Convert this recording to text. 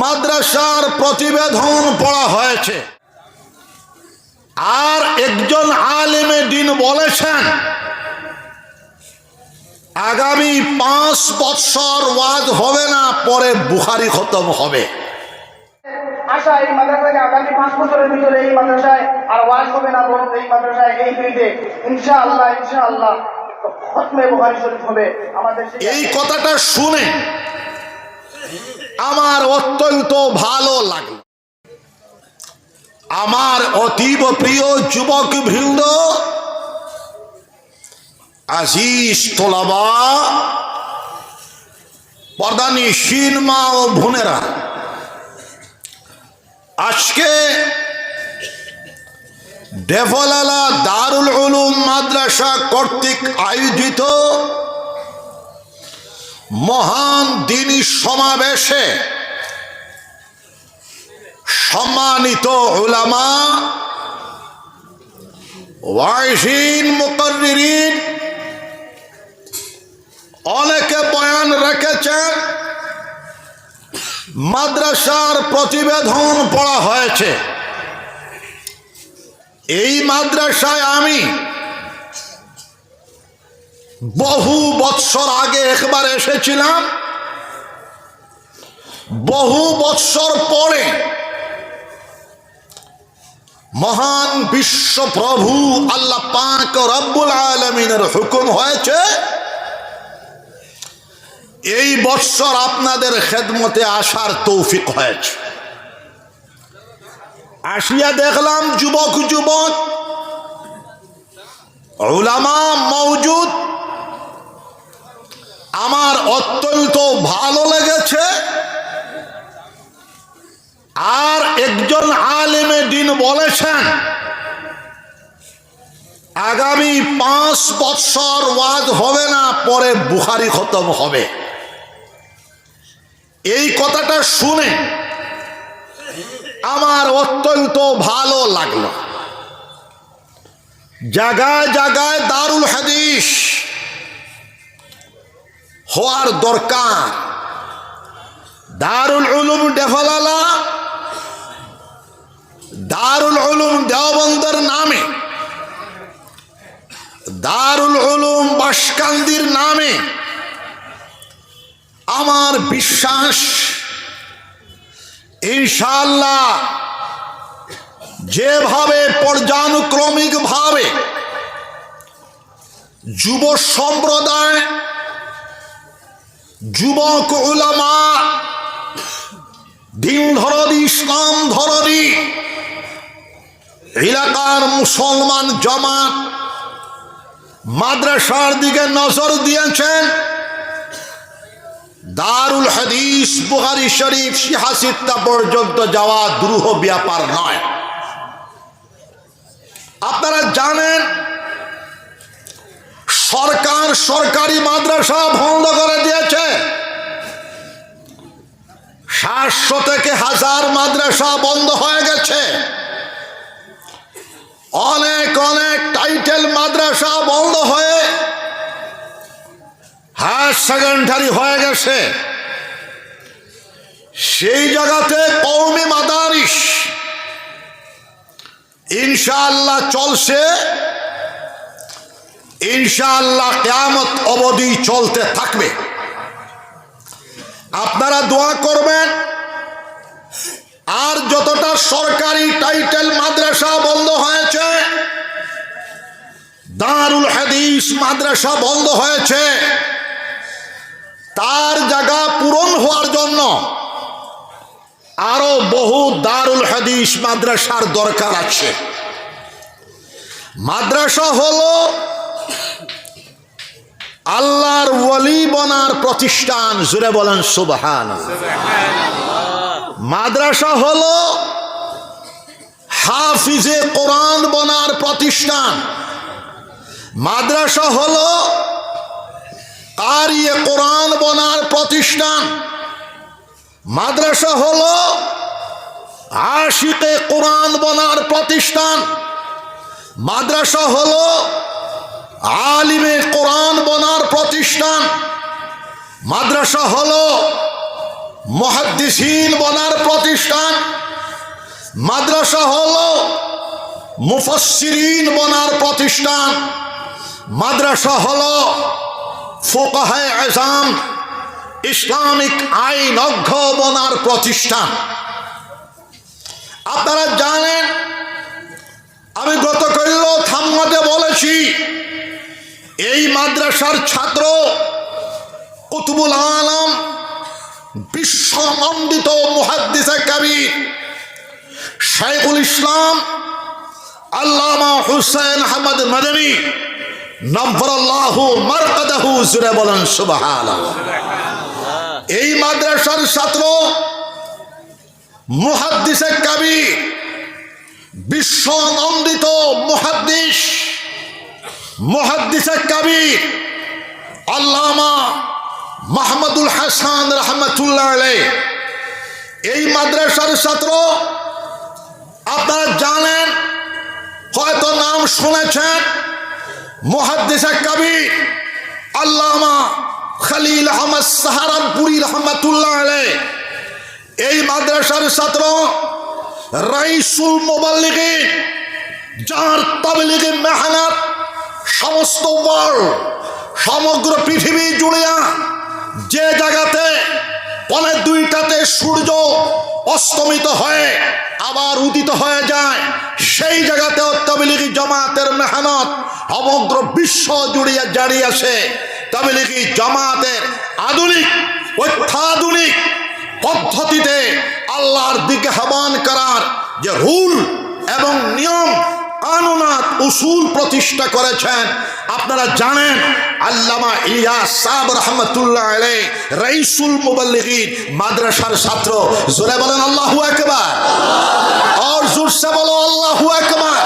মাদ্রাসার প্রতিবেদন পড়া হয়েছে। আর একজন আলেমে দিন বলেছেন আগামী পাঁচ বৎসর ওয়াজ হবে না পরে বুহারি খতম হবে। আশা এই মাদ্রাসাকে আগামী পাঁচ বছরের ভিতরে এই মাদ্রাসায় আর ওয়াজ হবে না বরং এই মাদ্রাসায় এই ফিল্ডে ইনশাআল্লাহ ইনশাআল্লাহ খতমে বুখারী শরীফ হবে। আমাদের এই কথাটা শুনে আমার অত্যন্ত ভালো লাগল। আমার অতীব প্রিয় যুবক বৃন্দ আশিস তোলাবা, পর্দানি মা ও বোনেরা, আজকে ডেভলালা দারুল উলুম মাদ্রাসা কর্তৃক আয়োজিত মহান দিনী সমাবেশে সম্মানিত উলামা, ওয়াইসিন মুকর্রিরিন, অনেকে বয়ান রেখেছেন, মাদ্রাসার প্রতিবেদন পড়া হয়েছে। এই মাদ্রাসায় আমি বহু বৎসর আগে একবার এসেছিলাম। বহু বৎসর পরে মহান বিশ্ব প্রভু আল্লাহ পাক রব্বুল আলমিনের হুকুম হয়েছে, এই বৎসর আপনাদের খেদমতে আসার তৌফিক হয়েছে। আসিয়া দেখলাম যুবক যুবক ওলামা মৌজুদ আমার অত্যন্ত ভালো লেগেছে। আর একজন আলেমে দিন বলেছেন, আগামী পাঁচ বৎসর ওয়াজ হবে না, পরে বুহারি খতম হবে। এই কথাটা শুনে আমার অত্যন্ত ভালো লাগল। জায়গায় জায়গায় দারুল হাদিস হওয়ার দরকার। দারুল উলুম ডেফলালা, দারুল উলুম দেওবন্দের নামে, দারুল উলুম বাসকান্দির নামে আমার বিশ্বাস ইনশাল্লাহ যেভাবে পর্যানুক্রমিক ভাবে যুব সম্প্রদায় যুবক উলামা দিন ধরদি ইসলাম ধরদি এলাকার মুসলমান জমাত মাদ্রাসার দিকে নজর দিয়েছেন। দারুল হাদিস বুহারি শরীফ সিহাসিত্তা পর্যন্ত যাওয়া দ্রুহ ব্যাপার নয়। আপনারা জানেন, সরকার সরকারি মাদ্রাসা বন্ধ করে দিয়েছে। সাতশো থেকে হাজার মাদ্রাসা বন্ধ হয়ে গেছে। অনেক অনেক টাইটেল মাদ্রাসা বন্ধ হয়ে হায়ার সেকেন্ডারি হয়ে গেছে। সেই জায়গাতে কৌমি মাদারিস। ইনশাআল্লাহ চলছে। ইনশাআল্লাহ কেয়ামত অবধি চলতে থাকবে। আপনারা দোয়া করবেন আর যতটা সরকারি টাইটেল মাদ্রাসা বন্ধ হয়েছে, দারুল হাদিস মাদ্রাসা বন্ধ হয়েছে, তার জায়গা পূরণ হওয়ার জন্য আরও বহু দারুল হাদিস মাদ্রাসার দরকার আছে। মাদ্রাসা হল আল্লাহর ওয়ালি বনার প্রতিষ্ঠান, জুড়ে বলেন সুবহান মাদ্রাসা হল হাফিজে কোরআন বনার প্রতিষ্ঠান। মাদ্রাসা হলো কারিয়ে কোরআন বনার প্রতিষ্ঠান। মাদ্রাসা হল আশিকে কোরআন বনার প্রতিষ্ঠান। মাদ্রাসা হল আলিমে কোরআন বনার প্রতিষ্ঠান। মাদ্রাসা হলো মহাদ্দিসিন বনার প্রতিষ্ঠান। মাদ্রাসা হল মুফসিরিন বনার প্রতিষ্ঠান। মাদ্রাসা হল ফোকাহায় আজাম ইসলামিক আইনজ্ঞ বনার প্রতিষ্ঠান। আপনারা জানেন, আমি গতকাল থাম্মাতে বলেছি, এই মাদ্রাসার ছাত্র কুতুবুল আলম বিশ্বনন্দিত মুহাদ্দিসে কবির শাইখুল ইসলাম আল্লামা হুসেন আহমদ মদনী নফরাল্লাহু মারকাদাহু জুড়ে বলেন, সুবহানাল্লাহ। এই মাদ্রাসার ছাত্র মুহাদ্দিসে কবির বিশ্বনন্দিত মুহাদ্দিস, মুহাদ্দিসে কবির আল্লামা মাহমুদুল হাসান রহমতুল্লাহ আলাই এই মাদ্রাসার ছাত্র, আপনারা জানেন, হয়তো নাম শুনেছেন, মুহাদ্দিসে কবির, আল্লামা খলিল আহমদ সাহারানপুরি রহমতুল্লাহ আলাই এই মাদ্রাসার ছাত্র, রাইসুল মোবাল্লিগিন, যার তাবলিগি মেহনত সমস্ত ওয়ার্ল্ড সমগ্র পৃথিবী জুড়িয়া সূর্য অস্তমিত হয়ে আবার উদিত হয়ে যায়। সেই জায়গাতে তবলিগি জমাতের মেহনত সমগ্র বিশ্ব জুড়িয়া জারি আছে। তবলিগি জমাতের আধুনিক, অত্যাধুনিক পদ্ধতিতে আল্লাহর দিকে আহ্বান করার যে রুল এবং নিয়ম, কানুনাত, উসুল প্রতিষ্ঠা করেছেন আপনারা জানেন আল্লামা ইয়া সাব রহমতুল্লাহ আলে রাইসুল মুবাল্লিগিন মাদ্রাসার ছাত্র। জোরে বলেন আল্লাহু আকবার। আর জোরসে বলো আল্লাহু আকবার।